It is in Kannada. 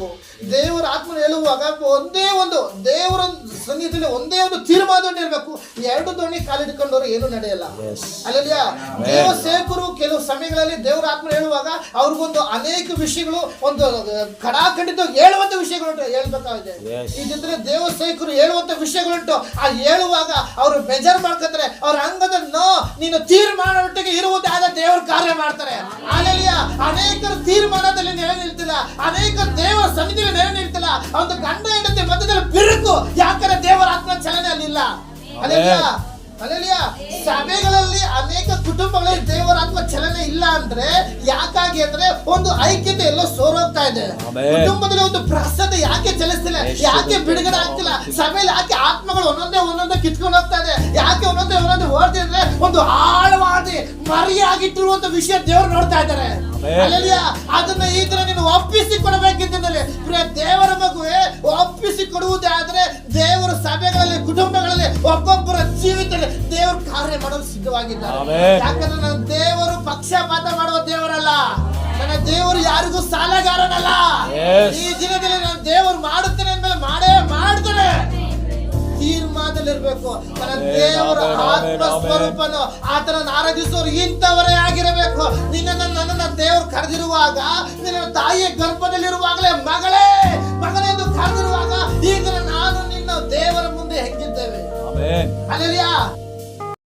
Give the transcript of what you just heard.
ಇರಬೇಕು ದೇವರ ಆತ್ಮನ ಹೇಳುವಾಗ ಒಂದೇ ಒಂದು ದೇವರ ಸನ್ನಿಧಿಯಲ್ಲಿ ಒಂದೇ ಒಂದು ತೀರ್ಮಾನದಲ್ಲಿ ಇರಬೇಕು ಎರಡು ದೋಣಿ ಕಾಲಿಡ್ಕೊಂಡವ್ರು ಏನು ನಡೆಯಲ್ಲ. ಅಲ್ಲಿಯ ದೇವ ಸೇವಕರು ಕೆಲವು ಸಮಯಗಳಲ್ಲಿ ದೇವರ ಆತ್ಮ ಹೇಳುವಾಗ ಅವ್ರಿಗೊಂದು ಅನೇಕ ವಿಷಯಗಳು ಒಂದು ಕಡಾಖಂಡಿತ ಹೇಳುವಂತ ವಿಷಯಗಳುಂಟು ಹೇಳ್ಬೇಕಾಗಿದೆ. ಇದ್ರೆ ದೇವ ಸೇವಕರು ಹೇಳುವಂತ ವಿಷಯಗಳುಂಟು. ಆ ಹೇಳುವಾಗ ಅವರು ಬೇಜಾರ್ ಮಾಡ್ಕೊತಾರೆ. ಅವ್ರ ಅಂಗದ ನೋ ನೀನು ತೀರ್ಮಾನ ಒಟ್ಟಿಗೆ ಇರುವುದಾದ ದೇವರು ಕಾರ್ಯ ಮಾಡ್ತಾರೆ. ಅನೇಕರು ತೀರ್ಮಾನದಲ್ಲಿ ನೆಲೆ ನಿಲ್ತಿಲ್ಲ ಅನೇಕ ದೇವರ ಸನ್ನಿಧಿಯಲ್ಲಿ ನೆಲೆ ನಿಲ್ತಿಲ್ಲ ಒಂದು ಗಂಡ ಹೆಂಡತಿ ಮಧ್ಯದಲ್ಲಿ ಬಿರುಕು ಯಾಕಂದ್ರೆ ದೇವರ ಆತ್ಮ ಚಲನೆ ಅಲ್ಲಿಲ್ಲ ಅಲ್ಲಲ್ಯ? ಸಭೆಗಳಲ್ಲಿ ಅನೇಕ ಕುಟುಂಬಗಳಲ್ಲಿ ದೇವರ ಆತ್ಮ ಚಲನೆ ಇಲ್ಲ ಅಂದ್ರೆ ಯಾಕಾಗಿ ಅಂದ್ರೆ ಒಂದು ಐಕ್ಯತೆ ಎಲ್ಲೋ ಸೋರೋಗ್ತಾ ಇದೆ. ಕುಟುಂಬದಲ್ಲಿ ಒಂದು ಪ್ರಸನ್ನ ಯಾಕೆ ಚಲಿಸ್ತಿಲ್ಲ? ಯಾಕೆ ಬಿಡುಗಡೆ ಆಗ್ತಿಲ್ಲ? ಸಭೆಯಲ್ಲಿ ಯಾಕೆ ಆತ್ಮಗಳು ಒಂದೊಂದೇ ಒಂದೊಂದೇ ಕಿತ್ಕೊಂಡು ಹೋಗ್ತಾ ಇದೆ? ಯಾಕೆ ಒಂದೊಂದೇ ಒಂದೊಂದೇ ಓಡ್ತಿದ್ರೆ ಒಂದು ಆಳವಾದಿ ಮರಿಯಾಗಿಟ್ಟಿರುವಂತ ವಿಷಯ ದೇವರು ನೋಡ್ತಾ ಇದ್ದಾರೆ. ಅದನ್ನ ಈ ತರ ನೀನು ಒಪ್ಪಿಸಿ ಕೊಡಬೇಕಿದ್ದಲ್ಲಿ ಪ್ರಿಯ ದೇವರ ಮಗುವೆ ಒಪ್ಪಿಸಿ ಕೊಡುವುದೇ ಆದ್ರೆ ದೇವರ ಸಭೆಗಳಲ್ಲಿ ಕುಟುಂಬಗಳಲ್ಲಿ ಒಬ್ಬೊಬ್ಬರ ಜೀವಿತದಲ್ಲಿ ದೇವರು ಕಾರ್ಯ ಮಾಡಲು ಸಿದ್ಧವಾಗಿದ್ದಾರೆ. ಯಾಕಂದ್ರೆ ನನ್ನ ದೇವರು ಪಕ್ಷಪಾತ ಮಾಡುವ ದೇವರಲ್ಲ. ನನ್ನ ದೇವರು ಯಾರಿಗೂ ಸಾಲಗಾರನಲ್ಲ. ಈ ದಿನದಲ್ಲಿ ನನ್ನ ದೇವರು ಮಾಡುತ್ತೇನೆ ಅಂದ್ಮೇಲೆ ಮಾಡೇ ಮಾಡ್ತಾನೆ. ತೀರ್ಮಾನದಲ್ಲಿರ್ಬೇಕು. ನನ್ನ ದೇವರ ಆತ್ಮ ಸ್ವರೂಪನು ಆತನ ಆರಾಧಿಸುವವರು ಇಂಥವರೇ ನನ್ನನ್ನ ದೇವರು ಕರೆದಿರುವಾಗ ನಿನ್ನ ತಾಯಿಯ ಗರ್ಭದಲ್ಲಿರುವಾಗಲೇ ಮಗಳೇ ಎಂದು ಕರೆದಿರುವಾಗ ಈಗ ನಾನು ನಿನ್ನ ದೇವರ ಮುಂದೆ ಹೆಗ್ಗಿದ್ದೇವೆ. ಆಮೆನ್. ಅಲ್ಲಲ್ಯಾ